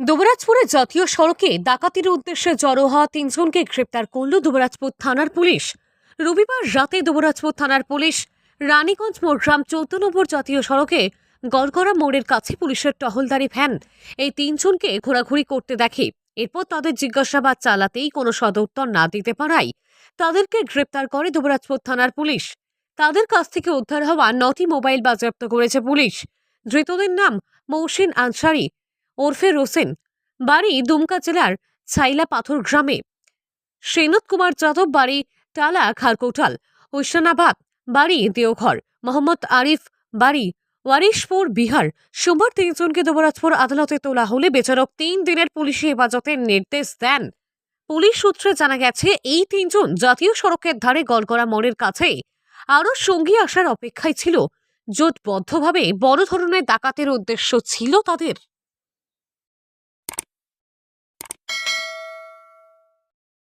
দুবরাজপুরে জাতীয় সড়কে ডাকাতির উদ্দেশ্যে জড়ো হওয়া তিনজনকে গ্রেপ্তার করল দুবরাজপুর থানার পুলিশ। রবিবার রাতে দুবরাজপুর থানার পুলিশ রানীগঞ্জ মোড়গ্রাম চৌদ্দ নম্বর জাতীয় সড়কে গড়গড়া মোড়ের কাছে পুলিশের টহলদারি ভ্যান এই তিনজনকে ঘোরাঘুরি করতে দেখে। এরপর তাদের জিজ্ঞাসাবাদ চালাতেই কোনো সদুত্তর না দিতে পারায় তাদেরকে গ্রেপ্তার করে দুবরাজপুর থানার পুলিশ। তাদের কাছ থেকে উদ্ধার হওয়া নটি মোবাইল বাজেয়াপ্ত করেছে পুলিশ। ধৃতদের নাম মৌসিন আনসারি ওরফে রোসেন, বাড়ি দুমকা জেলার ছাইলা পাথর গ্রামে। সেনত কুমার যাদব, বাড়ি টালা খারকোটাল ঐশনাবাদ, বাড়ি দেওঘর। মোহাম্মদ আরিফ, বাড়ি ওয়ারিশপুর, বিহার। সোমবার তিনজনকে দুবরাজপুর আদালতে তোলা হলে বেচারক তিন দিনের পুলিশি হেফাজতের নির্দেশ দেন। পুলিশ সূত্রে জানা গেছে, এই তিনজন জাতীয় সড়কের ধারে গলগড়া মোড়ের কাছে আরও সঙ্গী আসার অপেক্ষায় ছিল। জোটবদ্ধভাবে বড় ধরনের ডাকাতের উদ্দেশ্য ছিল তাদের।